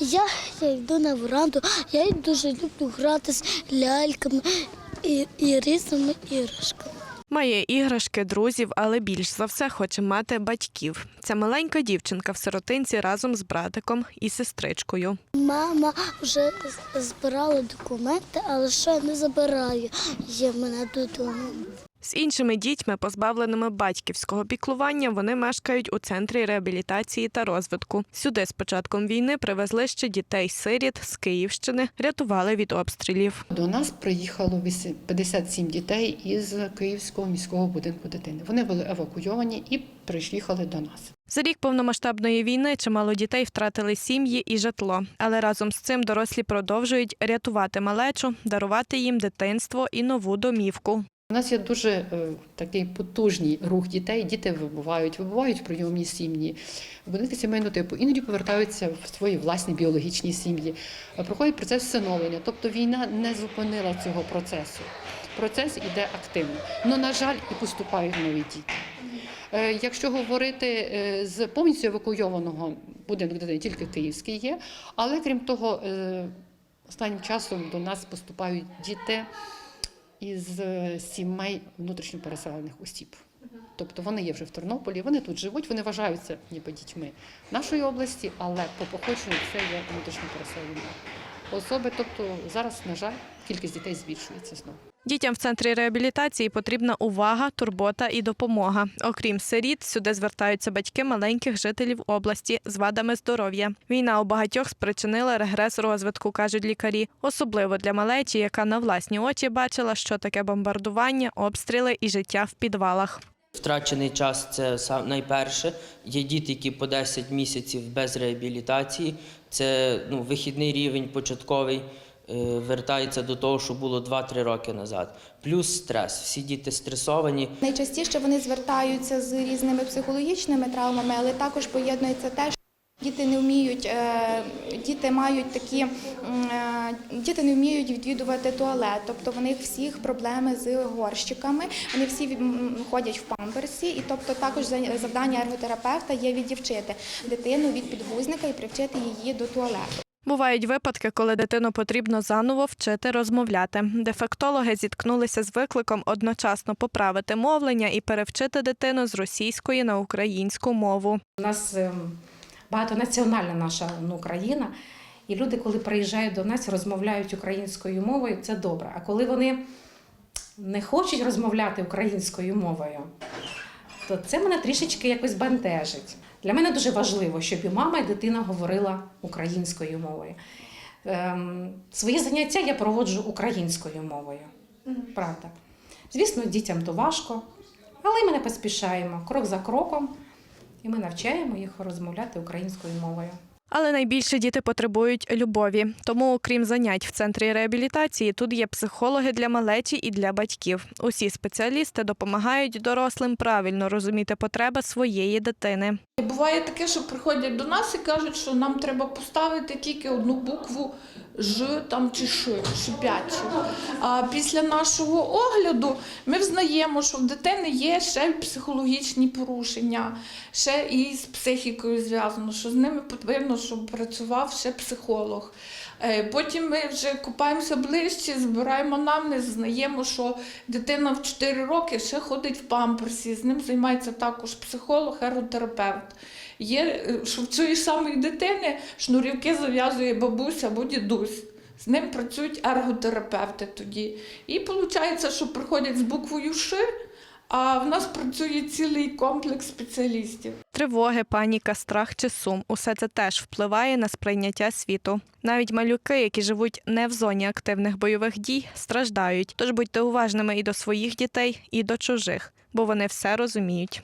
я, я, йду на веранду, я дуже люблю грати з ляльками і, і різними іграшками. Має іграшки, друзів, але більш за все хоче мати батьків. Ця маленька дівчинка в сиротинці разом з братиком і сестричкою. Мама вже збирала документи, але ще не забирає є мене додому. З іншими дітьми, позбавленими батьківського піклування, вони мешкають у центрі реабілітації та розвитку. Сюди з початком війни привезли ще дітей-сиріт з Київщини, рятували від обстрілів. До нас приїхало 57 дітей із Київського міського будинку дитини. Вони були евакуйовані і приїхали до нас. За рік повномасштабної війни чимало дітей втратили сім'ї і житло, але разом з цим дорослі продовжують рятувати малечу, дарувати їм дитинство і нову домівку. У нас є дуже е, такий потужний рух дітей. Діти вибувають, вибувають прийомні сім'ї, будинки сімейного типу, іноді повертаються в свої власні біологічні сім'ї. Проходить процес всиновлення. Тобто війна не зупинила цього процесу. Процес іде активно. Ну, на жаль, і поступають нові діти. Е, Якщо говорити е, з повністю евакуйованого будинку дитини, тільки київський є, але крім того, е, останнім часом до нас поступають діти із е, сімей внутрішньо переселених осіб. Тобто вони є вже в Тернополі, вони тут живуть, вони вважаються ніби дітьми нашої області, але по походженню це є внутрішньо переселені особи. Тобто зараз, на жаль, кількість дітей збільшується знову. Дітям в центрі реабілітації потрібна увага, турбота і допомога. Окрім сиріт, сюди звертаються батьки маленьких жителів області з вадами здоров'я. Війна у багатьох спричинила регрес розвитку, кажуть лікарі, особливо для малечі, яка на власні очі бачила, що таке бомбардування, обстріли і життя в підвалах. Втрачений час це найперше. Є діти, які по 10 місяців без реабілітації. Це ну, вихідний рівень початковий е, вертається до того, що було 2-3 роки назад. Плюс стрес. Всі діти стресовані. Найчастіше вони звертаються з різними психологічними травмами, але також поєднується те, діти не вміють, е, діти мають такі, е, діти не вміють відвідувати туалет, тобто в них всіх проблеми з горщиками, вони всі ходять в памперсі, і тобто також за- завдання ерготерапевта є віддівчити дитину від підгузника і привчити її до туалету. Бувають випадки, коли дитину потрібно заново вчити розмовляти. Дефектологи зіткнулися з викликом одночасно поправити мовлення і перевчити дитину з російської на українську мову. У нас ем, багатонаціональна наша ну, країна, і люди, коли приїжджають до нас, розмовляють українською мовою, це добре. А коли вони не хочуть розмовляти українською мовою, то це мене трішечки якось бентежить. Для мене дуже важливо, щоб і мама, і дитина говорила українською мовою. Ем, свої заняття я проводжу українською мовою. Правда. Звісно, дітям то важко, але ми не поспішаємо крок за кроком, і ми навчаємо їх розмовляти українською мовою. Але найбільше діти потребують любові. Тому, окрім занять в центрі реабілітації, тут є психологи для малечі і для батьків. Усі спеціалісти допомагають дорослим правильно розуміти потреби своєї дитини. Буває таке, що приходять до нас і кажуть, що нам треба поставити тільки одну букву Ж там чи Ш, шипячу. А після нашого огляду ми взнаємо, що в дитини є ще психологічні порушення, ще і з психікою зв'язано, що з ними потрібно, щоб працював ще психолог. Е, Потім ми вже купаємося ближче, збираємо анамнез, знаємо, що дитина в 4 роки ще ходить в памперсі, з ним займається також психолог, еротерапевт. Є, е, що в цієї самої дитини шнурівки зав'язує бабуся або дідусь. З ним працюють ерготерапевти тоді. І виходить, що приходять з буквою Ш, а в нас працює цілий комплекс спеціалістів. Тривоги, паніка, страх чи сум усе це теж впливає на сприйняття світу. Навіть малюки, які живуть не в зоні активних бойових дій, страждають. Тож будьте уважними і до своїх дітей, і до чужих, бо вони все розуміють.